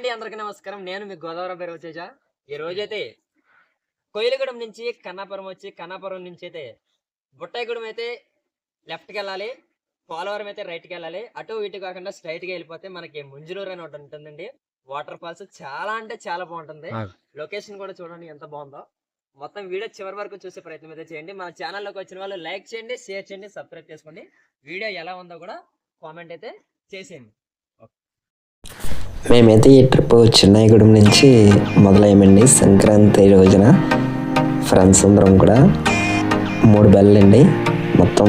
అండి అందరికీ నమస్కారం. నేను మీ గోదావరి పేరు వచ్చేసా ఈ రోజైతే కోయిలగూడెం నుంచి కన్నాపురం వచ్చి కన్నాపురం నుంచి అయితే బుట్టాయిగూడెం అయితే లెఫ్ట్కి వెళ్ళాలి పోలవరం అయితే రైట్కి వెళ్ళాలి. అటు ఇటు కాకుండా స్ట్రైట్గా వెళ్ళిపోతే మనకి ముంజులూరు అని ఒకటి ఉంటుందండి. వాటర్ ఫాల్స్ చాలా అంటే చాలా బాగుంటుంది. లొకేషన్ కూడా చూడండి ఎంత బాగుందో. మొత్తం వీడియో చివరి వరకు చూసే ప్రయత్నం అయితే చేయండి. మన ఛానల్లోకి వచ్చిన వాళ్ళు లైక్ చేయండి షేర్ చేయండి సబ్స్క్రైబ్ చేసుకోండి. వీడియో ఎలా ఉందో కూడా కామెంట్ అయితే చేసేయండి. మేమైతే ఈ ట్రిప్ చిన్నాయిగూడెం నుంచి మొదలయ్యామండి. సంక్రాంతి రోజున ఫ్రెండ్స్ అందరం కూడా మూడు బళ్ళండి మొత్తం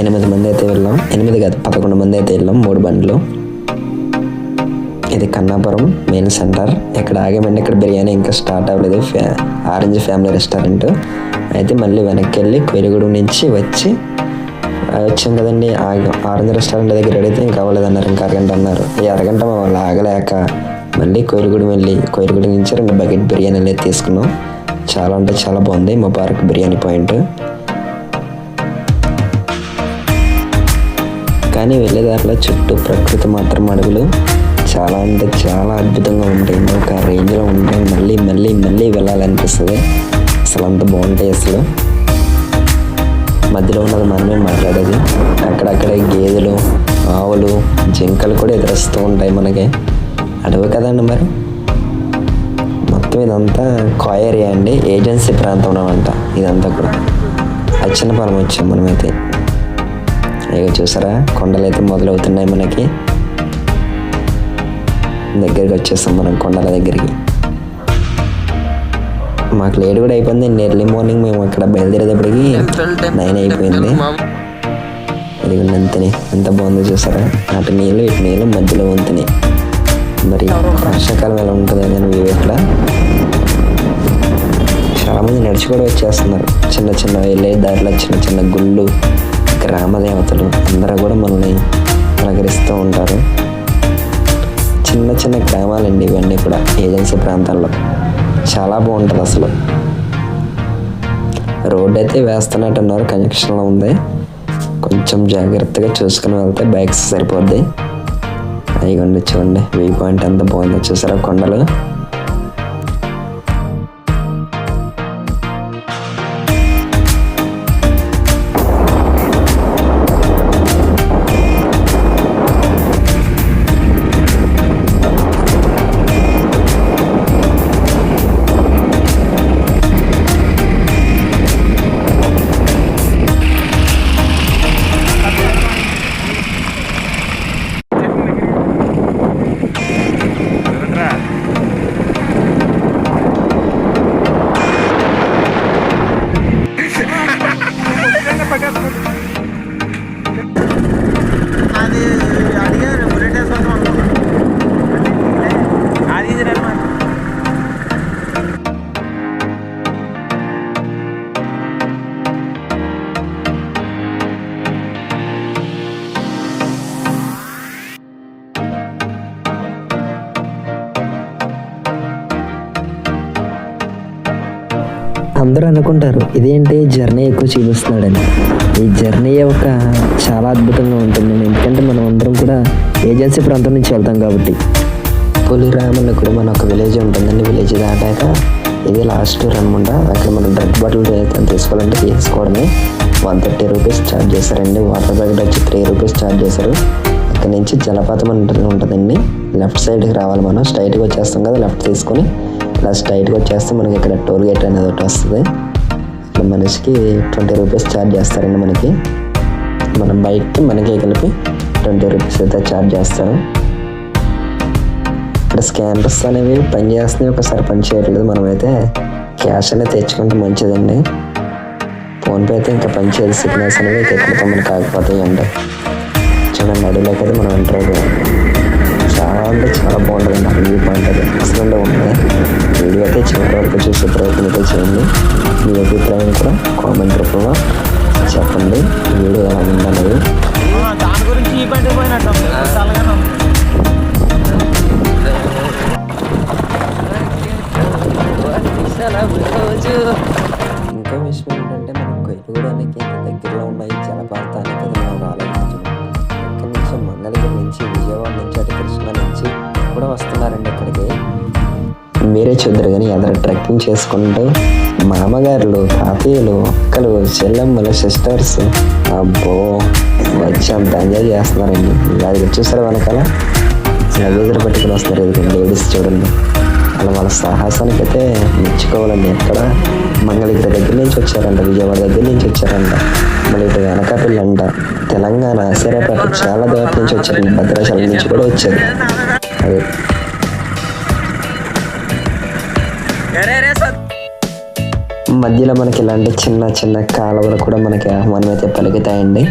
ఎనిమిది మంది అయితే వెళ్ళాం. ఎనిమిది కాదు పదకొండు మంది అయితే వెళ్ళాం మూడు బండ్లు. ఇది కన్నాపురం మెయిన్ సెంటర్. ఇక్కడ ఆగామండి ఇక్కడ బిర్యానీ ఇంకా స్టార్ట్ అవ్వలేదు. ఫ్యా ఆరెంజ్ ఫ్యామిలీ రెస్టారెంట్. అయితే మళ్ళీ వెనక్కి వెళ్ళి కోయిలగూడెం నుంచి వచ్చి వచ్చాం కదండి. ఆగ- ఆరెంజ్ రెస్టారెంట్ దగ్గర అడిగితే ఇంకా అవ్వలేదన్నారు ఇంకా అరగంట అన్నారు. ఈ అరగంట మా వాళ్ళు ఆగలేక మళ్ళీ కోయిలగూడెం వెళ్ళి కోయిలగూడెం నుంచి రెండు బకెట్ బిర్యానీ అనేది తీసుకున్నాం. చాలా అంటే చాలా బాగుంది. ముబారక్ బిర్యానీ పాయింట్. కానీ వెళ్ళేదారిలో చుట్టూ ప్రకృతి మాత్రం అడుగులు. చాలా అంటే చాలా అద్భుతంగా ఉంటాయి. ఒక రేంజ్లో ఉంటాయి మళ్ళీ మళ్ళీ మళ్ళీ వెళ్ళాలనిపిస్తుంది. అసలు అంత బాగుంటాయి అసలు. మధ్యలో ఉన్నది మనమే మాట్లాడేది. అక్కడక్కడే గేదెలు ఆవులు జింకలు కూడా ఎదురొస్తూ ఉంటాయి మనకి. అడవి కదండి మరి? మొత్తం ఇదంతా కాయ ఏరియా అండి. ఏజెన్సీ ప్రాంతం అంట ఇదంతా కూడా. అచ్చనపాలెం వచ్చాం మనమైతే. ఇక చూసారా? కొండలు అయితే మొదలవుతున్నాయి మనకి. దగ్గరికి వచ్చేస్తాం మనం కొండల దగ్గరికి. మాకు లేట్ కూడా అయిపోయింది ఎర్లీ మార్నింగ్ మేము అక్కడ బయలుదేరేటప్పటికి నైన్ అయిపోయింది. ఇది అంతనే. ఎంత బాగుందో చూసారా? అటు నీళ్ళు ఇటు నీళ్ళు మధ్యలో వంతుని. మరి వర్షాకాలం ఎలా ఉంటుందో కానీ వ్యూ ఇక్కడ. చాలా మంది నడిచి కూడా వచ్చేస్తున్నారు. చిన్న చిన్న వెళ్ళే దారిలో చిన్న చిన్న గుళ్ళు గ్రామ దేవతలు అందరూ కూడా మనల్ని పలకరిస్తూ ఉంటారు. చిన్న చిన్న గ్రామాలండి ఇవన్నీ కూడా ఏజెన్సీ ప్రాంతాల్లో. చాలా బాగుంటుంది అసలు. రోడ్ అయితే వేస్తున్నట్టున్నారు కనెక్షన్లో ఉంది. కొంచెం జాగ్రత్తగా చూసుకుని వెళ్తే బైక్స్ సరిపోద్ది. అయిగోండి చూడండి వ్యూ పాయింట్ ఎంత బాగుందో చూసారా కొండలు? అందరూ అనుకుంటారు ఇదేంటి జర్నీ ఎక్కువ చూపిస్తున్నాడని. ఈ జర్నీ ఒక చాలా అద్భుతంగా ఉంటుంది. ఎందుకంటే మనం అందరం కూడా ఏజెన్సీ ప్రాంతం నుంచి వెళ్తాం కాబట్టి. పులిరామలో కూడా మన ఒక విలేజ్ ఉంటుందండి. విలేజ్ దాటాక ఇది లాస్ట్ అనమాట అక్కడ మనం డ్రగ్ బాటిల్ తీసుకోవాలంటే తీసుకోవడమే వన్ థర్టీ రూపీస్ ఛార్జ్ చేశారండి. వాటర్ ప్యాకెట్ వచ్చి త్రీ రూపీస్ ఛార్జ్ చేశారు. అక్కడ నుంచి జలపాతం ఉంటుంది ఉంటుందండి. లెఫ్ట్ సైడ్కి రావాలి మనం. స్ట్రైట్గా వచ్చేస్తాం కదా లెఫ్ట్ తీసుకొని ఇలా స్ట్రైట్గా వచ్చేస్తే మనకి ఇక్కడ టోల్ గేట్ అనేది ఒకటి వస్తుంది. మనిషికి ట్వంటీ రూపీస్ ఛార్జ్ చేస్తారండి మనకి. మన బైక్కి మనకి కలిపి ట్వంటీ రూపీస్ అయితే ఛార్జ్ చేస్తారు ఇక్కడ స్కానర్స్ అనేవి పని చేస్తున్నాయి. ఒకసారి పని చేయట్లేదు. మనమైతే క్యాష్ అనేది తెచ్చుకుంటే మంచిదండి. ఫోన్పే అయితే ఇంకా పనిచేయదు సిగ్నల్స్ అనేవి ఎక్కడితో మనకి కాకపోతాయి అండి చూడండి అడవిలోకి అయితే మనం ఎంటర్ అయిపోయాం అంటే చాలా బాగుంటుంది నాకు వ్యూ పాయింట్ అది అసలు ఉంటుంది వీడియో అయితే చివరి వరకు చూసే ప్రయత్నం అయితే చేయండి. మీ అభిప్రాయం కూడా కామెంట్ రూపంలో చెప్పండి. వీడియో ఎలా ఉందనేది దాని గురించి ఈ బండి పోయినట్టు ఇంకో విషయం ఏంటంటే మనం కొయ్యగూడానికి దగ్గరలో ఉన్నాయి జలపాతానికి అది వస్తున్నారండి ఇక్కడికి. మీరే చూద్దరు కానీ ఎదర ట్రెక్కింగ్ చేసుకుంటూ మామగారులు తాతయ్యలు అక్కలు చెల్లెమ్మలు సిస్టర్స్ అబ్బో వచ్చి అంత ఎంజాయ్ చేస్తున్నారండి. అది చూసారా వెనకాల? లగేజీలు పట్టుకుని వస్తారు ఇది లేడీస్ చూడండి. అలా వాళ్ళ సాహసానికి అయితే మెచ్చుకోవాలండి ఎక్కడ? మంగళగిరి దగ్గర నుంచి వచ్చారంట విజయవాడ దగ్గర నుంచి వచ్చారంట. మళ్ళీ ఇటు వెనకాపల్లి తెలంగాణ ఆసిరాపేట చాలా దూరం నుంచి వచ్చారండి భద్రాచలం నుంచి కూడా వచ్చారు. అదే. మధ్యలో మనకి ఇలాంటి చిన్న చిన్న కాలువలు కూడా మనకి ఆహ్వానం అయితే పలుకుతాయండి.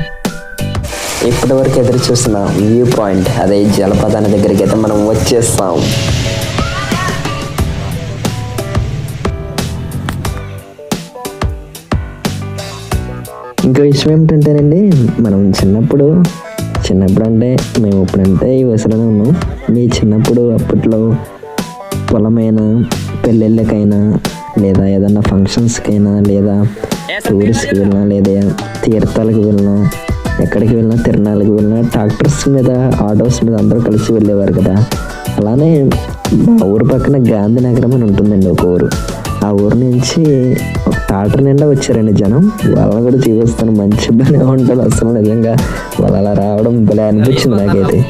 ఇప్పటి వరకు ఎదురు చూసిన వ్యూ పాయింట్ అదే జలపాతాన్ని దగ్గరికి అయితే మనం వచ్చేస్తాం. ఇంకో విషయం ఏమిటంటేనండి మనం చిన్నప్పుడు చిన్నప్పుడు అంటే మేము ఇప్పుడంటే ఈ వయసులోనే ఉన్నాం. మీ చిన్నప్పుడు అప్పట్లో పొలమైనా పెళ్ళిళ్ళకైనా లేదా ఏదన్నా ఫంక్షన్స్కైనా లేదా టూరిస్ట్కి వెళ్ళినా లేదా తీర్థాలకు వెళ్ళినా ఎక్కడికి వెళ్ళినా తిరణాలకు వెళ్ళినా ట్రాక్టర్స్ మీద ఆటోస్ మీద అందరూ కలిసి వెళ్ళేవారు కదా. అలానే మా ఊరు పక్కన గాంధీనగరం అని ఉంటుందండి ఒక ఊరు. ఆ ఊరు నుంచి థియేటర్ ట్రాక్టర్ నిండా వచ్చారండి జనం. వాళ్ళని కూడా చూపిస్తాను. మంచి భలే ఉంటుంది అసలు నిజంగా. వాళ్ళు అలా రావడం భలే అనిపించింది నాకైతే.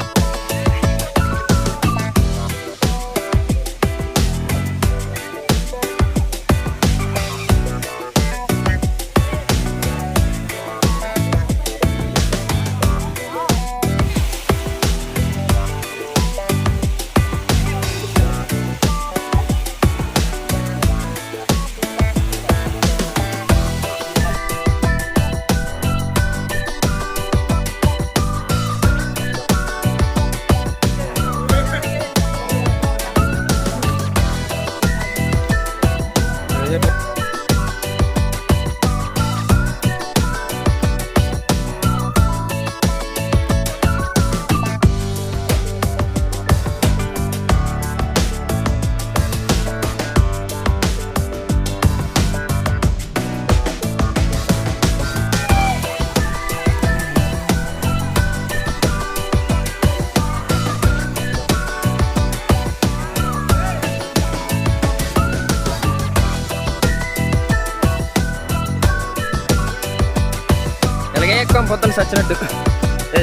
ఎక్కువ పొద్దున సచ్చినట్టు.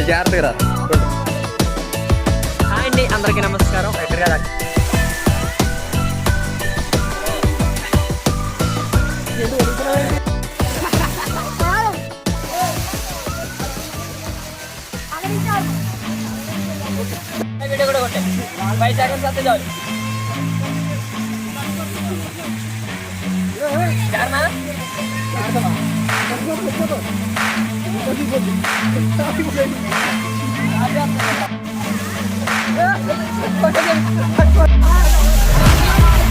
జాగ్రత్తగా హాయ్ అండి అందరికీ నమస్కారం. ఎక్కడ కదా వీడియో కూడా కొట్టే ఫైవ్ సెకండ్స్ చాలు Thank you.